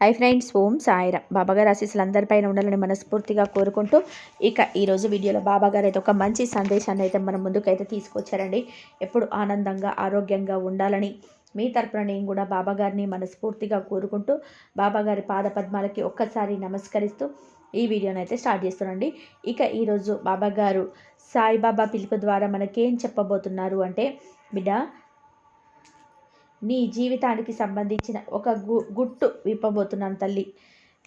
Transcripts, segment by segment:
Hi friends ఓం సాయిరా బాబాగారు ఆశీస్సులు అందరిపైన ఉండాలని మనస్ఫూర్తిగా కోరుకుంటూ ఇక ఈరోజు వీడియోలో బాబాగారు అయితే ఒక మంచి సందేశాన్ని అయితే మన ముందుకైతే తీసుకొచ్చారండి. ఎప్పుడు ఆనందంగా ఆరోగ్యంగా ఉండాలని మీ తరపున నేను కూడా బాబాగారిని మనస్ఫూర్తిగా కోరుకుంటూ బాబాగారి పాద పద్మాలకి ఒక్కసారి నమస్కరిస్తూ ఈ వీడియోని అయితే స్టార్ట్ చేస్తున్నాండి ఇక ఈరోజు బాబాగారు సాయిబాబా పిలుపు ద్వారా మనకేం చెప్పబోతున్నారు అంటే బిడ్డ నీ జీవితానికి సంబంధించిన ఒక గు గుట్టు విప్పబోతున్నాను తల్లి.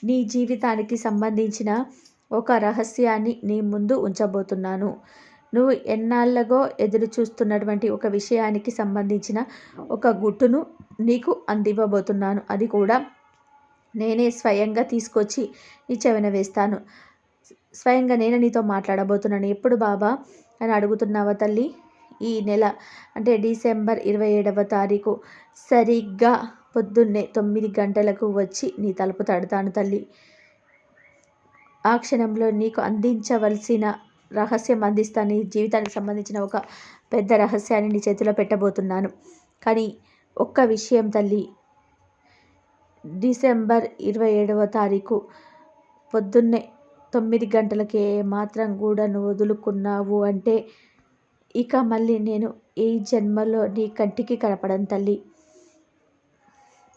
నీ జీవితానికి సంబంధించిన ఒక రహస్యాన్ని నీ ముందు ఉంచబోతున్నాను. నువ్వు ఎన్నాళ్ళగో ఎదురు చూస్తున్నటువంటి ఒక విషయానికి సంబంధించిన ఒక గుట్టును నీకు అందివ్వబోతున్నాను. అది కూడా నేనే స్వయంగా తీసుకొచ్చి నీ చెవిన వేస్తాను. స్వయంగా నేను నీతో మాట్లాడబోతున్నాను. ఎప్పుడు బాబా అని అడుగుతున్నావా తల్లి? ఈ నెల అంటే డిసెంబర్ ఇరవై ఏడవ తారీఖు సరిగ్గా పొద్దున్నే తొమ్మిది గంటలకు వచ్చి నీ తలుపు తడతాను తల్లి. ఆ క్షణంలో నీకు అందించవలసిన రహస్యం అందిస్తాను నీ జీవితానికి సంబంధించిన ఒక పెద్ద రహస్యాన్ని నీ చేతిలో పెట్టబోతున్నాను. కానీ ఒక్క విషయం తల్లి డిసెంబర్ ఇరవై ఏడవ తారీఖు పొద్దున్నే తొమ్మిది గంటలకే మాత్రం కూడా నువ్వు వదులుకున్నావు అంటే ఇక మళ్ళీ నేను ఈ జన్మలో నీ కంటికి కనపడను తల్లి.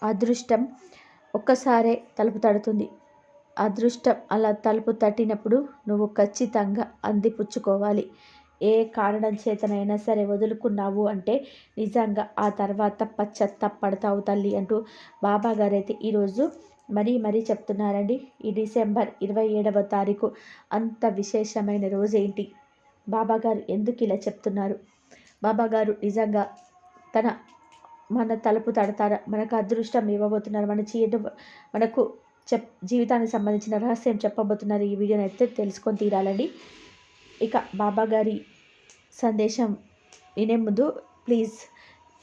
అదృష్టం ఒక్కసారే తలుపు తడుతుంది. అదృష్టం అలా తలుపు తట్టినప్పుడు నువ్వు ఖచ్చితంగా అందిపుచ్చుకోవాలి. ఏ కారణం చేతనైనా సరే వదులుకున్నావు అంటే నిజంగా ఆ తర్వాత పశ్చత్తపడతావు తల్లి అంటూ బాబా గారైతే ఈరోజు మరీ మరీ చెప్తున్నారండి. ఈ డిసెంబర్ ఇరవై ఏడవ తారీఖు అంత విశేషమైన రోజేంటి? బాబాగారు ఎందుకు ఇలా చెప్తున్నారు? బాబాగారు నిజంగా తన మన తలుపు తడతారా? మనకు అదృష్టం ఇవ్వబోతున్నారు. మన చీట మనకు చెప్ జీవితానికి సంబంధించిన రహస్యం చెప్పబోతున్నారు. ఈ వీడియోని అయితే తెలుసుకొని తీరాలండి. ఇక బాబాగారి సందేశం వినే ముందు ప్లీజ్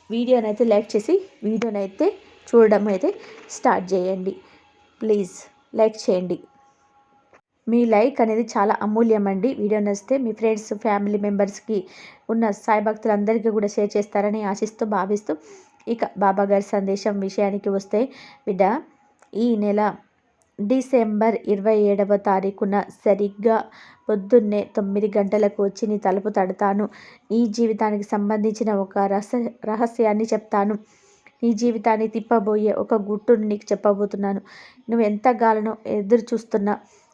వీడియోని అయితే లైక్ చేసి వీడియోని అయితే చూడడం అయితే స్టార్ట్ చేయండి. ప్లీజ్ లైక్ చేయండి. మీ లైక్ అనేది చాలా అమూల్యం అండి వీడియో నచ్చితే మీ ఫ్రెండ్స్ ఫ్యామిలీ మెంబర్స్కి ఉన్న సాయి భక్తులందరికీ కూడా షేర్ చేస్తారని ఆశిస్తూ భావిస్తూ ఇక బాబా గారి సందేశం విషయానికి వస్తే బిడ్డ ఈ నెల డిసెంబర్ ఇరవై ఏడవ తారీఖున సరిగ్గా పొద్దున్నే తొమ్మిది గంటలకు వచ్చి నీ తలుపు తడతాను. నీ జీవితానికి సంబంధించిన ఒక రహస్య రహస్యాన్ని చెప్తాను. నీ జీవితాన్ని తిప్పబోయే ఒక గుట్టును నీకు చెప్పబోతున్నాను. నువ్వు ఎంతగానో ఎదురు చూస్తున్నా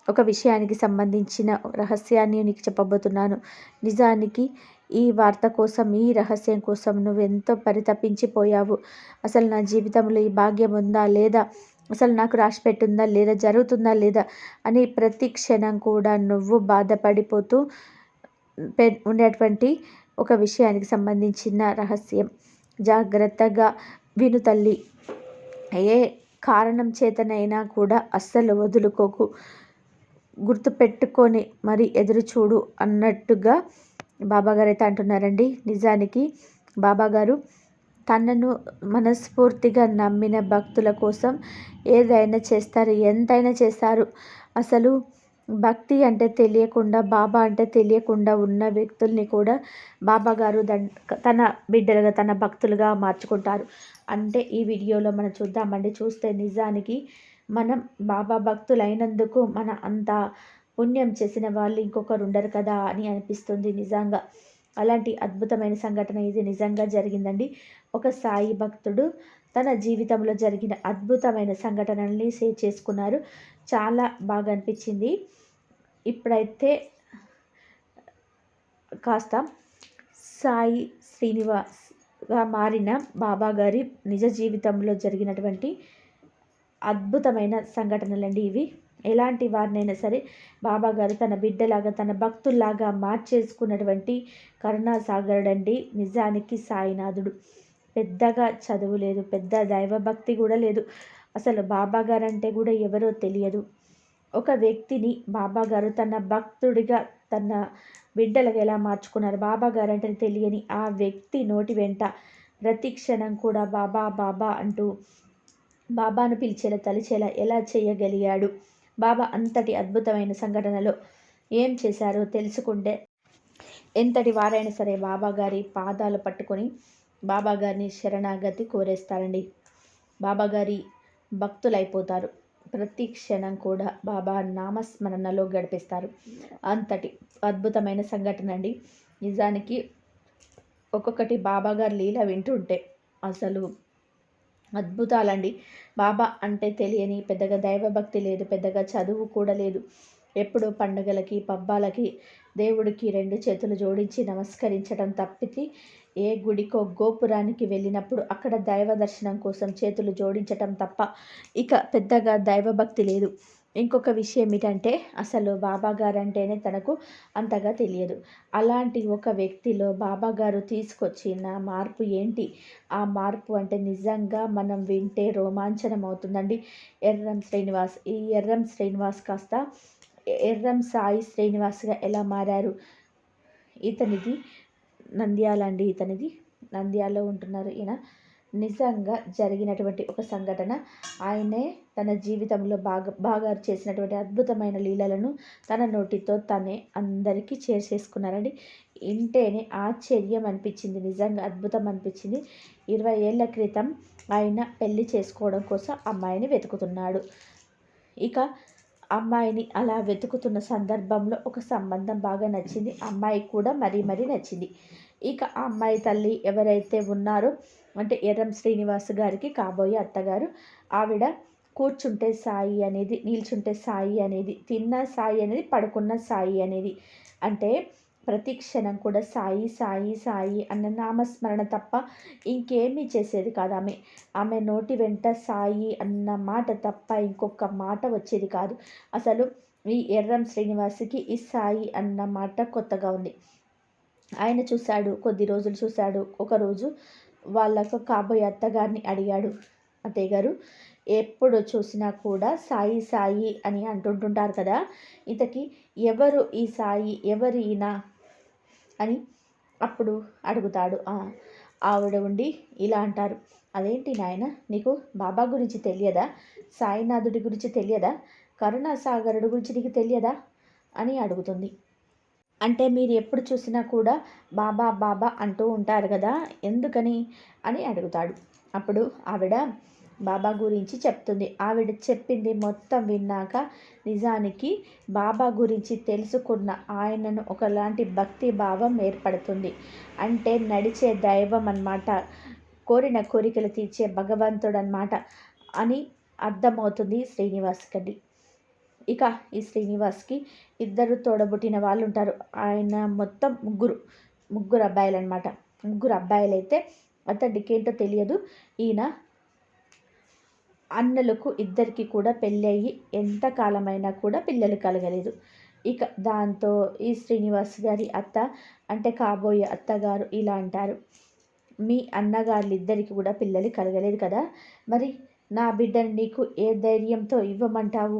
ఒక విషయానికి సంబంధించిన రహస్యాన్ని నీకు చెప్పబోతున్నాను. నిజానికి ఈ వార్త కోసం ఈ రహస్యం కోసం నువ్వు ఎంతో పరితపించిపోయావు. అసలు నా జీవితంలో ఈ భాగ్యం ఉందా లేదా? అసలు నాకు రాసి పెట్టుందా లేదా? జరుగుతుందా లేదా? అని ప్రతి క్షణం కూడా నువ్వు బాధపడిపోతూ ఉండేటువంటి ఒక విషయానికి సంబంధించిన రహస్యం. జాగ్రత్తగా విను తల్లి. ఏ కారణం చేతనైనా కూడా అస్సలు వదులుకోకు. గుర్తుపెట్టుకొని మరి ఎదురు చూడు అన్నట్టుగా బాబాగారు అయితే అంటున్నారండి. నిజానికి బాబాగారు తనను మనస్ఫూర్తిగా నమ్మిన భక్తుల కోసం ఏదైనా చేస్తారు ఎంతైనా చేస్తారు. అసలు భక్తి అంటే తెలియకుండా బాబా అంటే తెలియకుండా ఉన్న వ్యక్తుల్ని కూడా బాబా గారు తన బిడ్డలుగా తన భక్తులుగా మార్చుకుంటారు. అంటే ఈ వీడియోలో మనం చూద్దామండి. చూస్తే నిజానికి మనం బాబా భక్తులైనందుకు మన అంత పుణ్యం చేసిన వాళ్ళు ఇంకొకరు ఉండరు కదా అని అనిపిస్తుంది నిజంగా. అలాంటి అద్భుతమైన సంఘటన ఇది నిజంగా జరిగిందండి. ఒక సాయి భక్తుడు తన జీవితంలో జరిగిన అద్భుతమైన సంఘటనల్ని షేర్ చేసుకున్నారు. చాలా బాగా అనిపించింది. ఇప్పుడైతే కాస్త సాయి శ్రీనివాస్గా మారిన బాబా గారి నిజ జీవితంలో జరిగినటువంటి అద్భుతమైన సంఘటనలండి ఇవి. ఎలాంటి వారినైనా సరే బాబా గారు తన బిడ్డలాగా తన భక్తుల్లాగా మార్చేసుకున్నటువంటి కరుణాసాగరుడండి నిజానికి సాయినాథుడు. పెద్దగా చదువు లేదు పెద్ద దైవభక్తి కూడా లేదు. అసలు బాబా గారు అంటే కూడా ఎవరో తెలియదు. ఒక వ్యక్తిని బాబా గారు తన భక్తుడిగా తన బిడ్డలుగా ఎలా మార్చుకున్నారు? బాబా గారు అంటే తెలియని ఆ వ్యక్తి నోటి వెంట ప్రతి క్షణం కూడా బాబా బాబా అంటూ బాబాను పిలిచేలా తలిచేలా ఎలా చేయగలిగాడు? బాబా అంతటి అద్భుతమైన సంఘటనలో ఏం చేశారో తెలుసుకుంటే ఎంతటి వారైనా సరే బాబా గారి పాదాలు పట్టుకొని బాబా గారిని శరణాగతి కోరేస్తారండి. బాబాగారి భక్తులైపోతారు. ప్రతి క్షణం కూడా బాబా నామస్మరణలో గడిపిస్తారు. అంతటి అద్భుతమైన సంఘటన అండి నిజానికి ఒక్కొక్కటి బాబా గారి లీల వింటుంటే అసలు అద్భుతాలండి. బాబా అంటే తెలియని పెద్దగా దైవభక్తి లేదు పెద్దగా చదువు కూడా లేదు. ఎప్పుడు పండుగలకి పబ్బాలకి దేవుడికి రెండు చేతులు జోడించి నమస్కరించడం తప్పితే ఏ గుడికో గోపురానికి వెళ్ళినప్పుడు అక్కడ దైవ దర్శనం కోసం చేతులు జోడించటం తప్ప ఇక పెద్దగా దైవభక్తి లేదు. ఇంకొక విషయం ఏమిటంటే అసలు బాబాగారు అంటేనే తనకు అంతగా తెలియదు. అలాంటి ఒక వ్యక్తిలో బాబాగారు తీసుకొచ్చిన మార్పు ఏంటి? ఆ మార్పు అంటే నిజంగా మనం వింటే రోమాంచనం అవుతుందండి. ఎర్రం శ్రీనివాస్ ఈ ఎర్రం శ్రీనివాస్ కాస్త ఎర్రం సాయి శ్రీనివాస్గా ఎలా మారారు? ఇతనిది నంద్యాల అండి ఇతనిది నంద్యాలలో ఉంటున్నారు ఈయన. నిజంగా జరిగినటువంటి ఒక సంఘటన. ఆయనే తన జీవితంలో బాగా బాగా చేసినటువంటి అద్భుతమైన లీలలను తన నోటితో తనే అందరికీ చేసేసుకున్నారండి ఇంటేనే ఆశ్చర్యం అనిపించింది నిజంగా అద్భుతం అనిపించింది. ఇరవై ఏళ్ళ క్రితం ఆయన పెళ్ళి చేసుకోవడం కోసం అమ్మాయిని వెతుకుతున్నాడు. ఇక అమ్మాయిని అలా వెతుకుతున్న సందర్భంలో ఒక సంబంధం బాగా నచ్చింది. అమ్మాయి కూడా మరీ మరీ నచ్చింది. ఇక ఆ అమ్మాయి తల్లి ఎవరైతే ఉన్నారో అంటే ఎర్రం శ్రీనివాస్ గారికి కాబోయే అత్తగారు ఆవిడ కూర్చుంటే సాయి అనేది నిల్చుంటే సాయి అనేది తిన్న సాయి అనేది పడుకున్న సాయి అనేది. అంటే ప్రతి క్షణం కూడా సాయి సాయి సాయి అన్న నామస్మరణ తప్ప ఇంకేమీ చేసేది కాదు ఆమె. ఆమె నోటి వెంట సాయి అన్న మాట తప్ప ఇంకొక మాట వచ్చేది కాదు. అసలు ఈ ఎర్రం శ్రీనివాస్కి ఈ సాయి అన్న మాట కొత్తగా ఉంది. ఆయన చూశాడు కొద్ది రోజులు చూశాడు. ఒకరోజు వాళ్ళకు కాబోయే అత్తగారిని అడిగాడు. అత్తయ్య గారు ఎప్పుడు చూసినా కూడా సాయి సాయి అని అంటుంటుంటారు కదా ఇంతకీ ఎవరు ఈ సాయి ఎవరు ఈయన అని అప్పుడు అడుగుతాడు. ఆవిడ ఉండి ఇలా అంటారు. అదేంటి నాయన నీకు బాబా గురించి తెలియదా? సాయినాథుడి గురించి తెలియదా? కరుణాసాగరుడు గురించి నీకు తెలియదా? అని అడుగుతుంది. అంటే మీరు ఎప్పుడు చూసినా కూడా బాబా బాబా అంటూ ఉంటారు కదా ఎందుకని అని అడుగుతాడు. అప్పుడు ఆవిడ బాబా గురించి చెప్తుంది. ఆవిడ చెప్పింది మొత్తం విన్నాక నిజానికి బాబా గురించి తెలుసుకున్న ఆయనను ఒకలాంటి భక్తి భావం ఏర్పడుతుంది. అంటే నడిచే దైవం అన్నమాట కోరిన కోరికలు తీర్చే భగవంతుడు అన్నమాట అని అర్థమవుతుంది శ్రీనివాస్ గడ్డి. ఇక ఈ శ్రీనివాస్కి ఇద్దరు తోడబుట్టిన వాళ్ళు ఉంటారు ఆయన మొత్తం ముగ్గురు ముగ్గురు అబ్బాయిలు అనమాట ముగ్గురు అబ్బాయిలు అయితే అతడికి ఏంటో తెలియదు. ఈయన అన్నలకు ఇద్దరికి కూడా పెళ్ళి అయ్యి ఎంతకాలమైనా కూడా పిల్లలు కలగలేదు. ఇక దాంతో ఈ శ్రీనివాస్ గారి అత్త అంటే కాబోయే అత్తగారు ఇలా అంటారు. మీ అన్నగారులిద్దరికి కూడా పిల్లలు కలగలేదు కదా? మరి నా బిడ్డను నీకు ఏ ధైర్యంతో ఇవ్వమంటావు?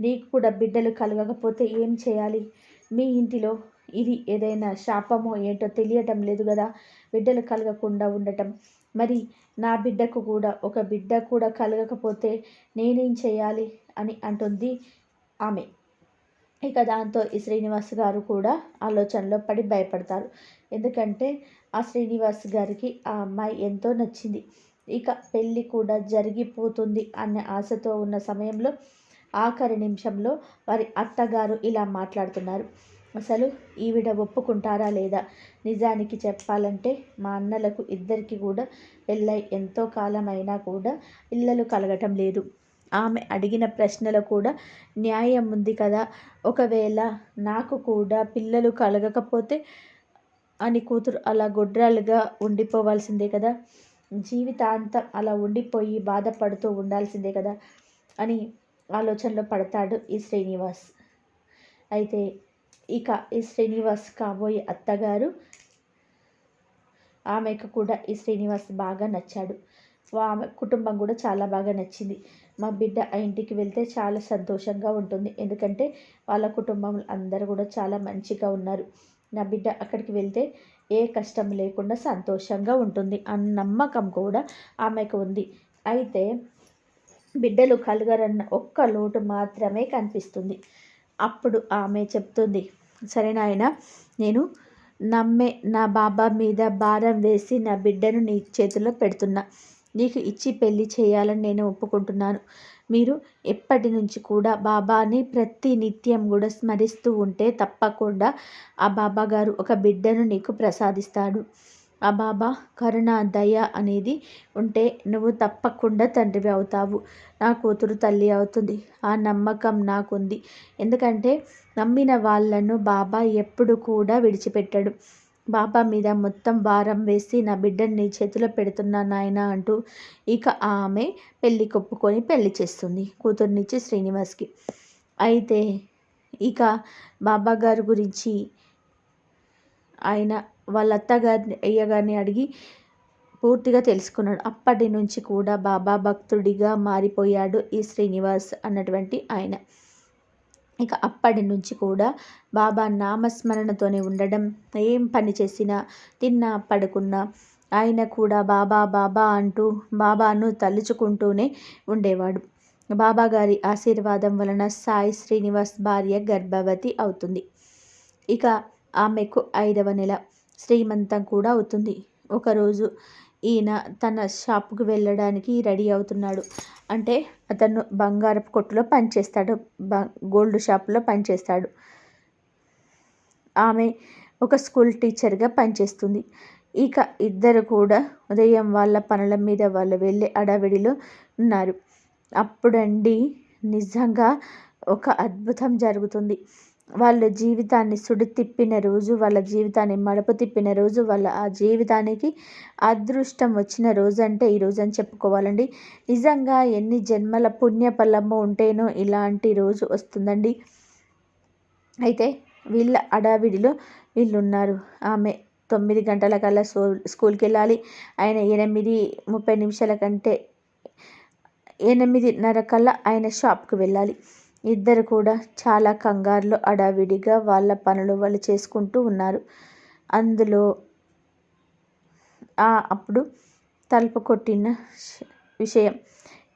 నీకు కూడా బిడ్డలు కలగకపోతే ఏం చేయాలి? మీ ఇంటిలో ఇది ఏదైనా శాపమో ఏంటో తెలియటం లేదు కదా? బిడ్డలు కలగకుండా ఉండటం. మరి నా బిడ్డకు కూడా ఒక బిడ్డ కూడా కలగకపోతే నేనేం చేయాలి? అని అంటుంది ఆమె. ఇక దాంతో ఈ శ్రీనివాస్ గారు కూడా ఆలోచనలో పడి భయపడతారు. ఎందుకంటే ఆ శ్రీనివాస్ గారికి ఆ అమ్మాయి ఎంతో నచ్చింది. ఇక పెళ్ళి కూడా జరిగిపోతుంది అనే ఆశతో ఉన్న సమయంలో ఆఖరి నిమిషంలో వారి అత్తగారు ఇలా మాట్లాడుతున్నారు. అసలు ఈవిడ ఒప్పుకుంటారా లేదా? నిజానికి చెప్పాలంటే మా అన్నలకు ఇద్దరికి కూడా పెళ్ళై ఎంతో కాలం అయినా కూడా పిల్లలు కలగటం లేదు. ఆమె అడిగిన ప్రశ్నలో కూడా న్యాయం ఉంది కదా? ఒకవేళ నాకు కూడా పిల్లలు కలగకపోతే అని కూతురు అలా గొడ్రాలుగా ఉండిపోవాల్సిందే కదా? జీవితాంతం అలా ఉండిపోయి బాధపడుతూ ఉండాల్సిందే కదా? అని ఆలోచనలో పడతాడు ఈ శ్రీనివాస్. అయితే ఇక ఈ శ్రీనివాస్ కాబోయే అత్తగారు ఆమెకు కూడా ఈ శ్రీనివాస్ బాగా నచ్చాడు. ఆమె కుటుంబం కూడా చాలా బాగా నచ్చింది. మా బిడ్డ ఆ ఇంటికి వెళ్తే చాలా సంతోషంగా ఉంటుంది. ఎందుకంటే వాళ్ళ కుటుంబం అందరూ కూడా చాలా మంచిగా ఉన్నారు. నా బిడ్డ అక్కడికి వెళ్తే ఏ కష్టం లేకుండా సంతోషంగా ఉంటుంది అన్న నమ్మకం కూడా ఆమెకు ఉంది. అయితే బిడ్డలు కలగరన్న ఒక్క లోటు మాత్రమే కనిపిస్తుంది. అప్పుడు ఆమె చెప్తుంది సరే నాయన నేను నమ్మే నా బాబా మీద భారం వేసి నా బిడ్డను నీ చేతిలో పెడుతున్నా. నీకు ఇచ్చి పెళ్ళి చేయాలని నేను ఒప్పుకుంటున్నాను. మీరు ఎప్పటి నుంచి కూడా బాబాని ప్రతి నిత్యం కూడా స్మరిస్తూ ఉంటే తప్పకుండా ఆ బాబా గారు ఒక బిడ్డను నీకు ప్రసాదిస్తాడు. ఆ బాబా కరుణ దయ అనేది ఉంటే నువ్వు తప్పకుండా తండ్రివి అవుతావు. నా కూతురు తల్లి అవుతుంది. ఆ నమ్మకం నాకుంది. ఎందుకంటే నమ్మిన వాళ్ళను బాబా ఎప్పుడు కూడా విడిచిపెట్టాడు. బాబా మీద మొత్తం భారం వేసి నా బిడ్డని నీ చేతిలో పెడుతున్నా నాయన అంటూ ఇక ఆమె పెళ్ళి కొప్పుకొని పెళ్ళి చేస్తుంది కూతుర్నిచ్చి శ్రీనివాస్కి. అయితే ఇక బాబా గారి గురించి ఆయన వాళ్ళ అత్తగారిని అయ్యగారిని అడిగి పూర్తిగా తెలుసుకున్నాడు. అప్పటి నుంచి కూడా బాబా భక్తుడిగా మారిపోయాడు ఈ శ్రీనివాస్ అన్నటువంటి ఆయన. ఇక అప్పటి నుంచి కూడా బాబా నామస్మరణతోనే ఉండడం ఏం పని చేసినా తిన్నా పడుకున్నా ఆయన కూడా బాబా బాబా అంటూ బాబాను తలుచుకుంటూనే ఉండేవాడు. బాబా గారి ఆశీర్వాదం వలన సాయి శ్రీనివాస్ భార్య గర్భవతి అవుతుంది. ఇక ఆమెకు ఐదవ నెల. శ్రీమంతం కూడా అవుతుంది. ఒకరోజు ఈయన తన షాపుకు వెళ్ళడానికి రెడీ అవుతున్నాడు. అంటే అతను బంగారపు కొట్టులో పనిచేస్తాడు. బ గోల్డ్ షాప్లో పనిచేస్తాడు. ఆమె ఒక స్కూల్ టీచర్గా పనిచేస్తుంది. ఇక ఇద్దరు కూడా ఉదయం వాళ్ళ పనుల మీద వాళ్ళు వెళ్ళే అడవిడిలో ఉన్నారు. అప్పుడండి నిజంగా ఒక అద్భుతం జరుగుతుంది. వాళ్ళ జీవితాన్ని సుడి తిప్పిన రోజు వాళ్ళ జీవితాన్ని మడపు తిప్పిన రోజు వాళ్ళ ఆ జీవితానికి అదృష్టం వచ్చిన రోజు అంటే రోజు అని చెప్పుకోవాలండి. నిజంగా ఎన్ని జన్మల పుణ్యఫలము ఉంటేనో ఇలాంటి రోజు వస్తుందండి. అయితే వీళ్ళ అడావిడిలో వీళ్ళు ఉన్నారు ఆమె తొమ్మిది గంటల కల్లా స్కూల్కి వెళ్ళాలి ఆయన ఎనిమిది ముప్పై నిమిషాల కంటే ఎనిమిదిన్నర కల్లా ఆయన షాప్కి వెళ్ళాలి. ఇద్దరు కూడా చాలా కంగారులో అడావిడిగా వాళ్ళ పనులు వాళ్ళు చేసుకుంటూ ఉన్నారు. అందులో అప్పుడు తలుపు కొట్టిన విషయం.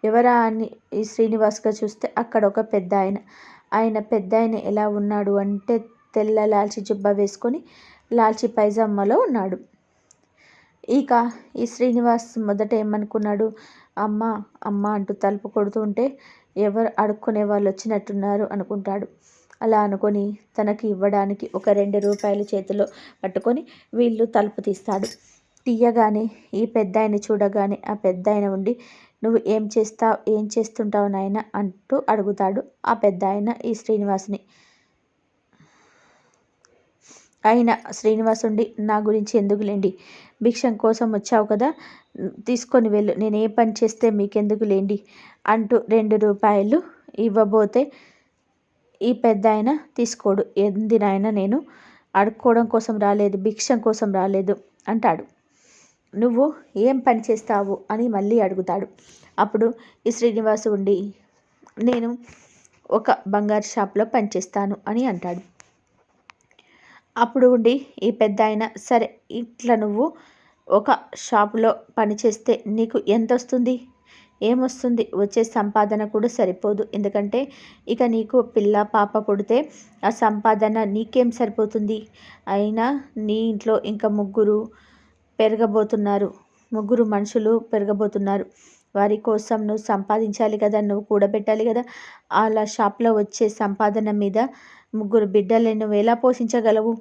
ఎవరా అని ఈ శ్రీనివాస్గా చూస్తే అక్కడ ఒక పెద్ద ఆయన ఆయన పెద్ద ఆయన ఎలా ఉన్నాడు అంటే తెల్ల లాల్చి జుబ్బా వేసుకొని లాల్చి పైజామాలో ఉన్నాడు. ఇక ఈ శ్రీనివాస్ మొదట ఏమనుకున్నాడు? అమ్మ అమ్మ అంటూ తలుపు కొడుతుంటే ఎవరు అడుక్కునే వాళ్ళు వచ్చినట్టున్నారు అనుకుంటాడు. అలా అనుకొని తనకి ఇవ్వడానికి ఒక రెండు రూపాయలు చేతిలో పట్టుకొని వీళ్ళు తలుపు తీస్తాడు. తీయగానే ఈ పెద్ద చూడగానే ఆ పెద్ద ఉండి నువ్వు ఏం చేస్తావు? ఏం చేస్తుంటావు నాయన? అంటూ అడుగుతాడు ఆ పెద్ద ఆయన ఈ శ్రీనివాసుని. అయినా శ్రీనివాసుండి నా గురించి ఎందుకులేండి భిక్షం కోసం వచ్చావు కదా? తీసుకొని వెళ్ళు. నేను ఏ పని చేస్తే మీకెందుకు లేండి? అంటూ రెండు రూపాయలు ఇవ్వబోతే ఈ పెద్ద ఆయన తీసుకోడు. ఎందినైనా నేను అడుక్కోవడం కోసం రాలేదు భిక్షం కోసం రాలేదు అంటాడు. నువ్వు ఏం పని చేస్తావు అని మళ్ళీ అడుగుతాడు. అప్పుడు ఈ శ్రీనివాసు ఉండి నేను ఒక బంగారు షాప్లో పనిచేస్తాను అని అంటాడు. అప్పుడు ఉండి ఈ పెద్ద ఆయన సరే ఇట్లా నువ్వు ఒక షాపులో పనిచేస్తే నీకు ఎంత వస్తుంది ఏమొస్తుంది? వచ్చే సంపాదన కూడా సరిపోదు. ఎందుకంటే ఇక నీకు పిల్ల పాప పుడితే ఆ సంపాదన నీకేం సరిపోతుంది? అయినా నీ ఇంట్లో ఇంకా ముగ్గురు పెరగబోతున్నారు. ముగ్గురు మనుషులు పెరగబోతున్నారు. వారి కోసం నువ్వు సంపాదించాలి కదా నువ్వు కూడబెట్టాలి కదా అలా షాప్లో వచ్చే సంపాదన మీద ముగ్గురు బిడ్డల్ని నువ్వు ఎలా పోషించగలవు?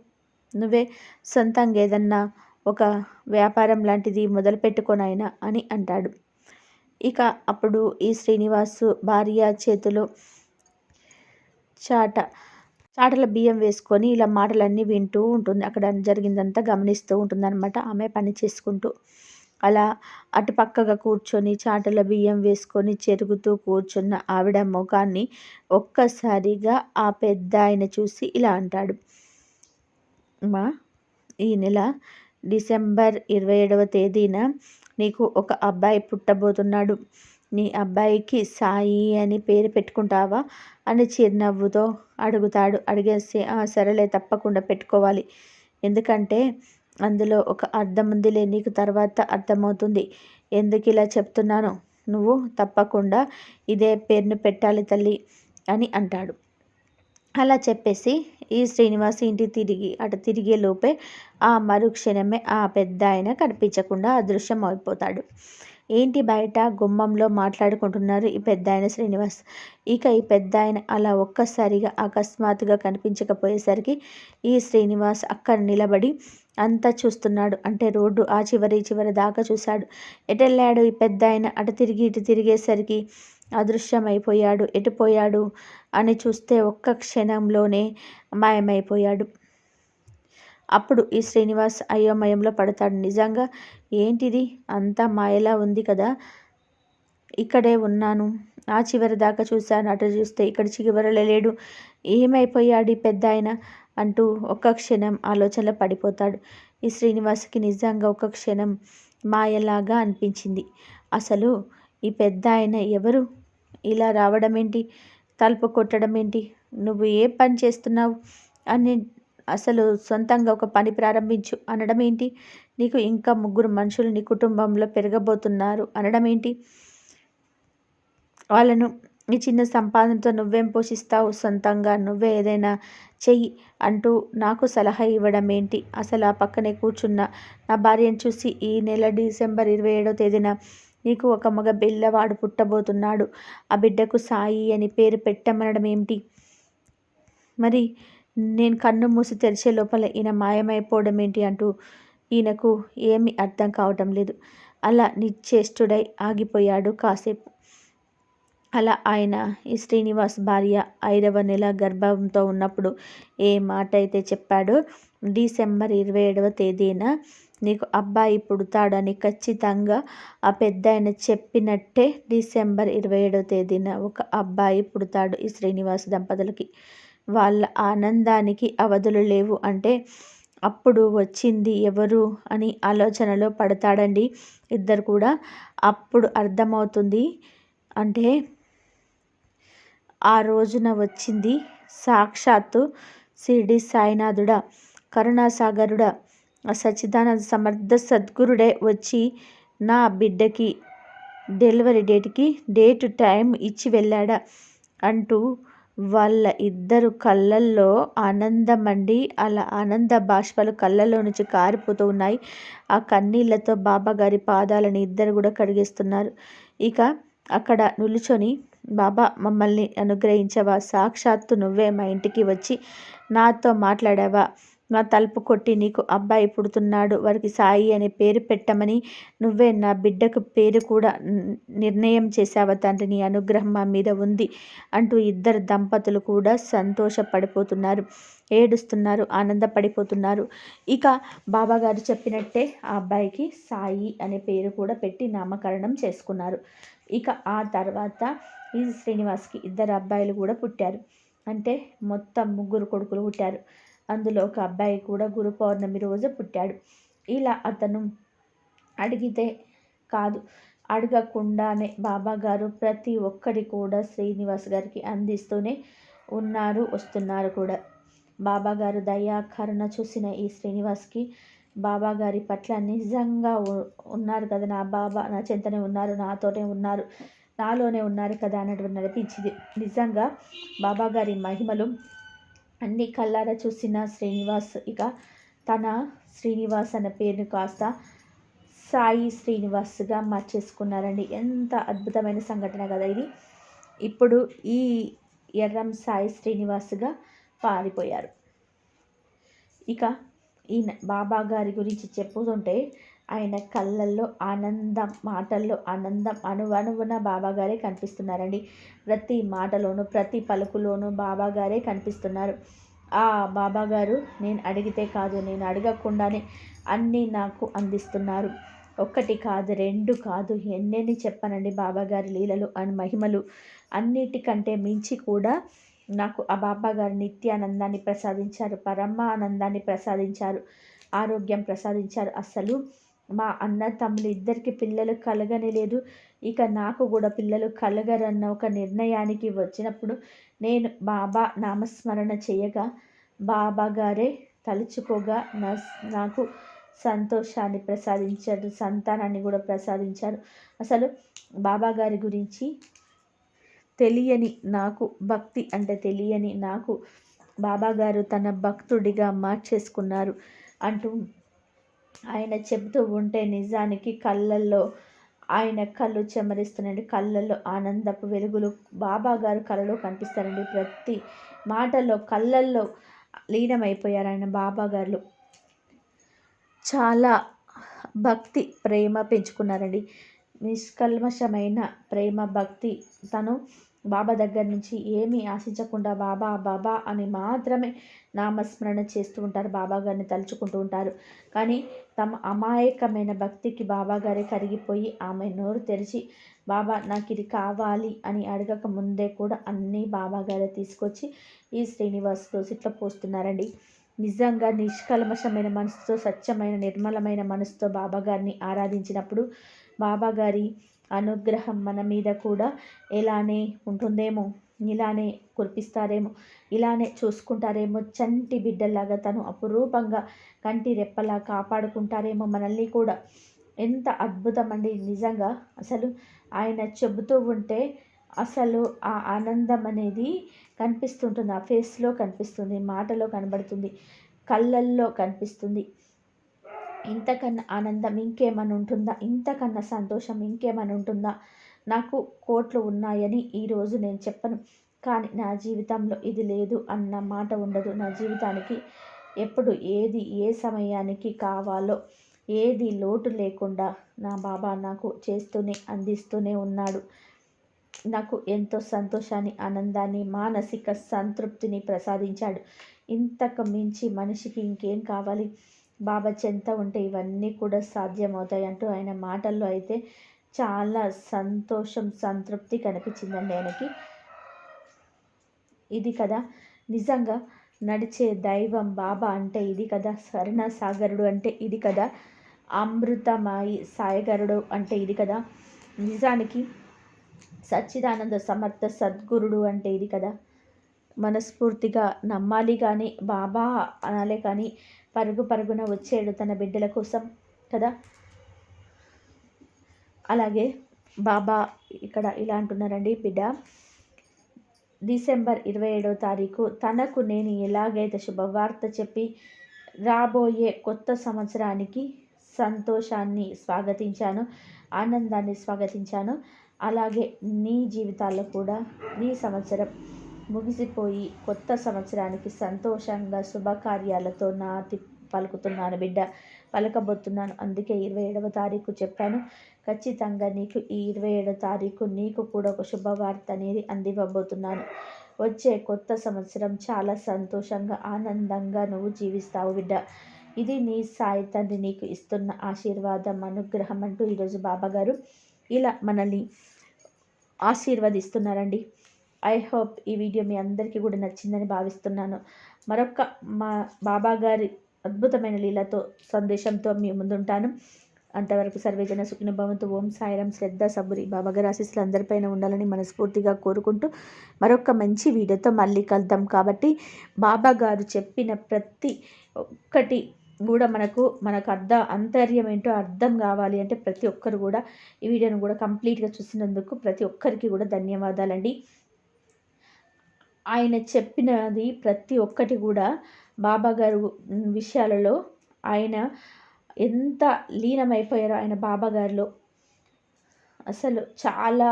నువ్వే సొంతంగా ఏదన్నా ఒక వ్యాపారం లాంటిది మొదలుపెట్టుకొనైనా అని అంటాడు. ఇక అప్పుడు ఈ శ్రీనివాసు భార్య చేతిలో చాట చాటల బియ్యం వేసుకొని ఇలా మాటలన్నీ వింటూ ఉంటుంది. అక్కడ జరిగిందంతా గమనిస్తూ ఉంటుంది అనమాట ఆమె పని చేసుకుంటూ అలా అటు పక్కగా కూర్చొని చాటల బియ్యం వేసుకొని చెరుగుతూ కూర్చున్న ఆవిడ ముఖాన్ని ఒక్కసారిగా ఆ పెద్ద ఆయన చూసి ఇలా అంటాడు. మా ఈ నెల డిసెంబర్ ఇరవై ఏడవ తేదీన నీకు ఒక అబ్బాయి పుట్టబోతున్నాడు. నీ అబ్బాయికి సాయి అని పేరు పెట్టుకుంటావా? అని చిరునవ్వుతో అడుగుతాడు. అడిగేస్తే సరేలే తప్పకుండా పెట్టుకోవాలి. ఎందుకంటే అందులో ఒక అర్థం ఉందిలే నీకు తర్వాత అర్థమవుతుంది. ఎందుకు ఇలా చెప్తున్నాను? నువ్వు తప్పకుండా ఇదే పేరును పెట్టాలి తల్లి అని అంటాడు. అలా చెప్పేసి ఈ శ్రీనివాస్ ఇంటి తిరిగి అటు తిరిగే లోపే ఆ మరుక్షణమే ఆ పెద్ద ఆయన కనిపించకుండా అదృశ్యం అయిపోతాడు ఏంటి బయట గుమ్మంలో మాట్లాడుకుంటున్నారు ఈ పెద్ద ఆయన శ్రీనివాస్? ఇక ఈ పెద్ద ఆయన అలా ఒక్కసారిగా అకస్మాత్తుగా కనిపించకపోయేసరికి ఈ శ్రీనివాస్ అక్కడ నిలబడి అంతా చూస్తున్నాడు. అంటే రోడ్డు ఆ చివరి చివరి దాకా చూశాడు. ఎటెళ్ళాడు ఈ పెద్ద ఆయన అటు తిరిగి ఇటు తిరిగేసరికి అదృశ్యమైపోయాడు. ఎటుపోయాడు అని చూస్తే ఒక్క క్షణంలోనే మాయమైపోయాడు. అప్పుడు ఈ శ్రీనివాస్ అయోమయంలో పడతాడు. నిజంగా ఏంటిది? అంతా మాయలా ఉంది కదా. ఇక్కడే ఉన్నాను. ఆ చివరి దాకా చూశాను. అటు చూస్తే ఇక్కడ చివరలో లేడు. ఏమైపోయాడు ఈ పెద్ద ఆయన అంటూ ఒక్క క్షణం ఆలోచనలో పడిపోతాడు. ఈ శ్రీనివాస్కి నిజంగా ఒక క్షణం మాయలాగా అనిపించింది. అసలు ఈ పెద్ద ఆయన ఎవరు? ఇలా రావడం ఏంటి తలుపు కొట్టడం ఏంటి నువ్వు ఏ పని చేస్తున్నావు? అని అసలు సొంతంగా ఒక పని ప్రారంభించు అనడం ఏంటి నీకు ఇంకా ముగ్గురు మనుషులు నీ కుటుంబంలో పెరగబోతున్నారు అనడం ఏంటి వాళ్ళను ఈ చిన్న సంపాదనతో నువ్వేం పోషిస్తావు సొంతంగా? నువ్వే ఏదైనా చెయ్యి అంటూ నాకు సలహా ఇవ్వడం ఏంటి? అసలు ఆ పక్కనే కూర్చున్న నా భార్యను చూసి ఈ నెల డిసెంబర్ ఇరవై ఏడో తేదీన నీకు ఒక మగ బిల్లవాడు పుట్టబోతున్నాడు. ఆ బిడ్డకు సాయి అని పేరు పెట్టమనడం ఏమిటి మరి నేను కన్ను మూసి తెరిచే లోపల ఈయన మాయమైపోవడం ఏంటి అంటూ ఈయనకు ఏమీ అర్థం కావటం లేదు. అలా నిశ్చేష్టుడై ఆగిపోయాడు కాసేపు. అలా ఆయన ఈ శ్రీనివాస్ భార్య ఐదవ నెల గర్భంతో ఉన్నప్పుడు ఏ మాట అయితే చెప్పాడో డిసెంబర్ ఇరవై ఏడవ తేదీన నీకు అబ్బాయి పుడతాడని ఖచ్చితంగా ఆ పెద్ద ఆయన చెప్పినట్టే డిసెంబర్ ఇరవై ఏడవ తేదీన ఒక అబ్బాయి పుడతాడు ఈ శ్రీనివాస్ దంపతులకి. వాళ్ళ ఆనందానికి అవధులు లేవు అంటే అప్పుడు వచ్చింది ఎవరు అని ఆలోచనలో పడతాడండి ఇద్దరు కూడా. అప్పుడు అర్థమవుతుంది అంటే ఆ రోజున వచ్చింది సాక్షాత్తు షిరిడి సాయినాథుడా కరుణాసాగరుడా. సచ్చిదానంద సమర్థ సద్గురుడే వచ్చి నా బిడ్డకి డెలివరీ డేట్కి డేట్ టైం ఇచ్చి వెళ్ళాడా అంటూ వాళ్ళ ఇద్దరు కళ్ళల్లో ఆనందమండి. అలా ఆనంద బాష్పాలు కళ్ళల్లో నుంచి కారిపోతూ ఉన్నాయి. ఆ కన్నీళ్ళతో బాబాగారి పాదాలను ఇద్దరు కూడా కడిగేస్తున్నారు. ఇక అక్కడ నిలుచొని బాబా మమ్మల్ని అనుగ్రహించవా? సాక్షాత్తు నువ్వే మా ఇంటికి వచ్చి నాతో మాట్లాడావా? నా తలుపు కొట్టి నీకు అబ్బాయి పుడుతున్నాడు వారికి సాయి అనే పేరు పెట్టమని నువ్వే నా బిడ్డకు పేరు కూడా నిర్ణయం చేశావా తండ్రి? నీ అనుగ్రహం మా మీద ఉంది అంటూ ఇద్దరు దంపతులు కూడా సంతోషపడిపోతున్నారు ఏడుస్తున్నారు ఆనందపడిపోతున్నారు. ఇక బాబాగారు చెప్పినట్టే ఆ అబ్బాయికి సాయి అనే పేరు కూడా పెట్టి నామకరణం చేసుకున్నారు. ఇక ఆ తర్వాత ఈ శ్రీనివాస్కి ఇద్దరు అబ్బాయిలు కూడా పుట్టారు. అంటే మొత్తం ముగ్గురు కొడుకులు పుట్టారు. అందులో ఒక అబ్బాయి కూడా గురు పౌర్ణమి రోజు పుట్టాడు. ఇలా అతను అడిగితే కాదు అడగకుండానే బాబా గారు ప్రతి ఒక్కరి కూడా శ్రీనివాస్ గారికి అందిస్తూనే ఉన్నారు వస్తున్నారు కూడా. బాబా గారు దయా కరుణ చూసిన ఈ శ్రీనివాస్కి బాబా గారి పట్ల నిజంగా ఉన్నారు కదా నా బాబా నా చెంతనే ఉన్నారు నాతోనే ఉన్నారు. నాలోనే ఉన్నారు కదా అన్నట్టు నడిపించింది నిజంగా బాబా గారి మహిమలు అన్ని కళ్ళారా చూసిన శ్రీనివాస్ ఇక తన శ్రీనివాస్ అనే పేరును కాస్త సాయి శ్రీనివాస్గా మార్చేసుకున్నారండి. ఎంత అద్భుతమైన సంఘటన కదా ఇది. ఇప్పుడు ఈ ఎర్రం సాయి శ్రీనివాస్గా పారిపోయారు. ఇక ఈయన బాబా గారి గురించి చెప్పుతుంటే ఆయన కళ్ళల్లో ఆనందం మాటల్లో ఆనందం అణువణువున బాబాగారే కనిపిస్తున్నారండి. ప్రతి మాటలోనూ ప్రతి పలుకులోనూ బాబాగారే కనిపిస్తున్నారు. ఆ బాబాగారు నేను అడిగితే కాదు నేను అడగకుండానే అన్నీ నాకు అందిస్తున్నారు. ఒక్కటి కాదు రెండు కాదు ఎన్నెన్ని చెప్పనండి బాబాగారి లీలలు అని మహిమలు. అన్నిటికంటే మించి కూడా నాకు ఆ బాబాగారు నిత్యానందాన్ని ప్రసాదించారు పరమ ఆనందాన్ని ప్రసాదించారు ఆరోగ్యం ప్రసాదించారు. అసలు మా అన్న తమ్ముడు ఇద్దరికి పిల్లలు కలగనే లేదు. ఇక నాకు కూడా పిల్లలు కలగరన్న ఒక నిర్ణయానికి వచ్చినప్పుడు నేను బాబా నామస్మరణ చేయగా బాబా గారే తలుచుకోగా నా నాకు సంతోషాన్ని ప్రసాదించారు సంతానాన్ని కూడా ప్రసాదించారు. అసలు బాబా గారి గురించి తెలియని నాకు భక్తి అంటే తెలియని నాకు బాబాగారు తన భక్తుడిగా మార్చేసుకున్నారు అంటూ ఆయన చెబుతూ ఉంటే నిజానికి కళ్ళల్లో ఆయన కళ్ళు చెమరిస్తున్నాయండి. కళ్ళల్లో ఆనందపు వెలుగులు. బాబా గారు కళ్ళలో కనిపిస్తారండి. ప్రతి మాటల్లో కళ్ళల్లో లీనమైపోయారు ఆయన బాబా గారు. చాలా భక్తి ప్రేమ పెంచుకున్నారండి. నిష్కల్మషమైన ప్రేమ భక్తి. తను బాబా దగ్గర నుంచి ఏమీ ఆశించకుండా బాబా బాబా అని మాత్రమే నామస్మరణ చేస్తూ ఉంటారు. బాబా గారిని తలుచుకుంటూ ఉంటారు. కానీ తమ అమాయకమైన భక్తికి బాబాగారే కరిగిపోయి ఆమె నోరు తెరిచి బాబా నాకు ఇది కావాలి అని అడగక ముందే కూడా అన్నీ బాబాగారే తీసుకొచ్చి ఈ శ్రీనివాస్ దోసిట్లో పోస్తున్నారండి. నిజంగా నిష్కల్మషమైన మనసుతో స్వచ్ఛమైన నిర్మలమైన మనసుతో బాబాగారిని ఆరాధించినప్పుడు బాబాగారి అనుగ్రహం మన మీద కూడా ఎలానే ఉంటుందేమో. ఇలానే కురిపిస్తారేమో ఇలానే చూసుకుంటారేమో చంటి బిడ్డల్లాగా తను అపురూపంగా కంటి రెప్పలా కాపాడుకుంటారేమో మనల్ని కూడా. ఎంత అద్భుతం అండి నిజంగా. అసలు ఆయన చెబుతూ ఉంటే అసలు ఆ ఆనందం అనేది కనిపిస్తుంటుంది. ఆ ఫేస్లో కనిపిస్తుంది మాటలో కనబడుతుంది కళ్ళల్లో కనిపిస్తుంది. ఇంతకన్నా ఆనందం ఇంకేమైనా ఉంటుందా? ఇంతకన్నా సంతోషం ఇంకేమైనా ఉంటుందా? నాకు కోట్లు ఉన్నాయని ఈరోజు నేను చెప్పను. కానీ నా జీవితంలో ఇది లేదు అన్న మాట ఉండదు. నా జీవితానికి ఎప్పుడు ఏది ఏ సమయానికి కావాలో ఏది లోటు లేకుండా నా బాబా నాకు చేస్తూనే అందిస్తూనే ఉన్నాడు. నాకు ఎంతో సంతోషాన్ని ఆనందాన్ని మానసిక సంతృప్తిని ప్రసాదించాడు. ఇంతకు మించి మనిషికి ఇంకేం కావాలి? బాబా చెంత ఉంటే ఇవన్నీ కూడా సాధ్యమవుతాయి అంటూ ఆయన మాటల్లో అయితే చాలా సంతోషం సంతృప్తి కనిపించిందండి ఆయనకి. ఇది కదా నిజంగా నడిచే దైవం బాబా అంటే ఇది కదా స్వర్ణ సాగరుడు అంటే ఇది కదా అమృతమాయి సాయగరుడు అంటే ఇది కదా నిజానికి సచ్చిదానంద సమర్థ సద్గురుడు అంటే ఇది కదా. మనస్ఫూర్తిగా నమ్మాలి కానీ బాబా అనాలే కానీ పరుగు పరుగున వచ్చాడు తన బిడ్డల కోసం కదా. అలాగే బాబా ఇక్కడ ఇలా అంటున్నారండి బిడ్డ. డిసెంబర్ ఇరవై ఏడవ తారీఖు తనకు నేను ఎలాగైతే శుభవార్త చెప్పి రాబోయే కొత్త సంవత్సరానికి సంతోషాన్ని స్వాగతించాను ఆనందాన్ని స్వాగతించాను. అలాగే నీ జీవితాల్లో కూడా నీ సంవత్సరం ముగిసిపోయి కొత్త సంవత్సరానికి సంతోషంగా శుభకార్యాలతో నాతి పలుకుతున్నాను బిడ్డ. పలకబోతున్నాను. అందుకే ఇరవై ఏడవ తారీఖు చెప్పాను. ఖచ్చితంగా నీకు ఈ ఇరవై ఏడో తారీఖు నీకు కూడా ఒక శుభవార్త అనేది అందివ్వబోతున్నాను. వచ్చే కొత్త సంవత్సరం చాలా సంతోషంగా ఆనందంగా నువ్వు జీవిస్తావు బిడ్డ. ఇది నీ సాయి తండ్రి నీకు ఇస్తున్న ఆశీర్వాదం అనుగ్రహం అంటూ ఈరోజు బాబాగారు ఇలా మనల్ని ఆశీర్వదిస్తున్నారండి. ఐ హోప్ ఈ వీడియో మీ అందరికీ కూడా నచ్చిందని భావిస్తున్నాను. మరొక మా బాబాగారి అద్భుతమైన లీలతో సందేశంతో మీ ముందుంటాను. అంతవరకు సర్వేజన సుఖిన భవంతు. ఓం సాయిరం శ్రద్ధ సబురి. బాబాగారి ఆశీస్సులు అందరిపైన ఉండాలని మనస్ఫూర్తిగా కోరుకుంటూ మరొక మంచి వీడియోతో మళ్ళీ కలుద్దాం. కాబట్టి బాబా గారు చెప్పిన ప్రతి ఒక్కటి కూడా మనకు మనకు అర్థ అంతర్యం ఏంటో అర్థం కావాలి అంటే ప్రతి ఒక్కరు కూడా ఈ వీడియోను కూడా కంప్లీట్గా చూసినందుకు ప్రతి ఒక్కరికి కూడా ధన్యవాదాలండి. ఆయన చెప్పినది ప్రతి ఒక్కటి కూడా బాబా గారు విషయాలలో ఆయన ఎంత లీనమైపోయారో ఆయన బాబాగారిలో. అసలు చాలా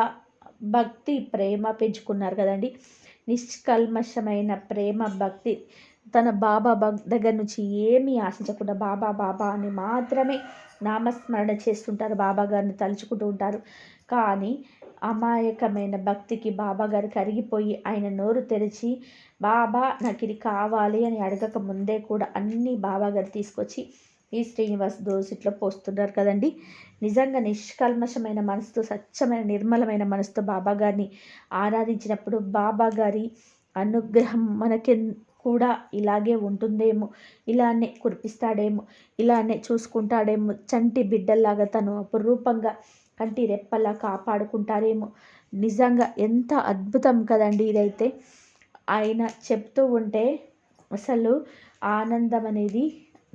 భక్తి ప్రేమ పెంచుకున్నారు కదండి. నిష్కల్మషమైన ప్రేమ భక్తి. తన బాబా దగ్గర నుంచి ఏమీ ఆశించకుండా బాబా బాబా అని మాత్రమే నామస్మరణ చేస్తుంటారు. బాబా గారిని తలుచుకుంటూ ఉంటారు. కానీ అమాయకమైన భక్తికి బాబా గారు కరిగిపోయి ఆయన నోరు తెరిచి బాబా నాకు ఇది కావాలి అని అడగక ముందే కూడా అన్నీ బాబా గారు తీసుకొచ్చి ఈ శ్రీనివాస్ దోసిట్లో పోస్తున్నారు కదండి. నిజంగా నిష్కల్మషమైన మనసుతో స్వచ్ఛమైన నిర్మలమైన మనసుతో బాబా గారిని ఆరాధించినప్పుడు బాబా గారి అనుగ్రహం మనకి కూడా ఇలాగే ఉంటుందేమో. ఇలానే కురిపిస్తాడేమో. ఇలానే చూసుకుంటాడేమో. చంటి బిడ్డల్లాగా తను అపురూపంగా కంటి రెప్పలా కాపాడుకుంటారేమో. నిజంగా ఎంత అద్భుతం కదండి ఇదైతే. ఆయన చెప్తూ ఉంటే అసలు ఆనందం అనేది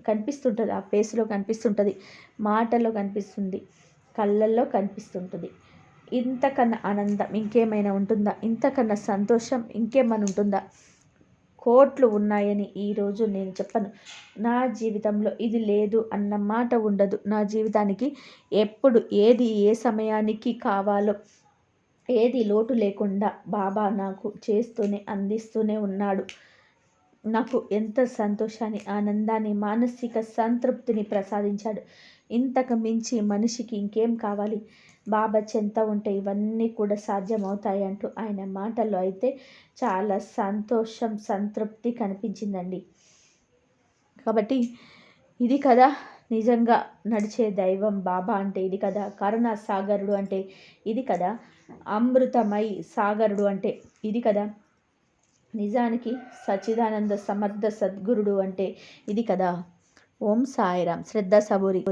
కనిపిస్తుంటుంది ఆ ఫేస్లో కనిపిస్తుంటుంది మాటల్లో కనిపిస్తుంది కళ్ళల్లో కనిపిస్తుంటుంది. ఇంతకన్నా ఆనందం ఇంకేమైనా ఉంటుందా? ఇంతకన్నా సంతోషం ఇంకేమైనా ఉంటుందా? కోట్లు ఉన్నాయని ఈరోజు నేను చెప్పను. నా జీవితంలో ఇది లేదు అన్న మాట ఉండదు. నా జీవితానికి ఎప్పుడు ఏది ఏ సమయానికి కావాలో ఏది లోటు లేకుండా బాబా నాకు చేస్తూనే అందిస్తూనే ఉన్నాడు. నాకు ఎంత సంతోషాన్ని ఆనందాన్ని మానసిక సంతృప్తిని ప్రసాదించాడు. ఇంతకు మించి మనిషికి ఇంకేం కావాలి? బాబా చెంత ఉంటే ఇవన్నీ కూడా సాధ్యమవుతాయి అంటూ ఆయన మాటల్లో అయితే చాలా సంతోషం సంతృప్తి కనిపించిందండి. కాబట్టి ఇది కదా నిజంగా నడిచే దైవం బాబా అంటే ఇది కదా. కరుణా సాగరుడు అంటే ఇది కదా. అమృతమై సాగరుడు అంటే ఇది కదా. నిజానికి సచిదానంద సమర్థ సద్గురుడు అంటే ఇది కదా. ఓం సాయిరామ్. శ్రద్ధ సబూరి.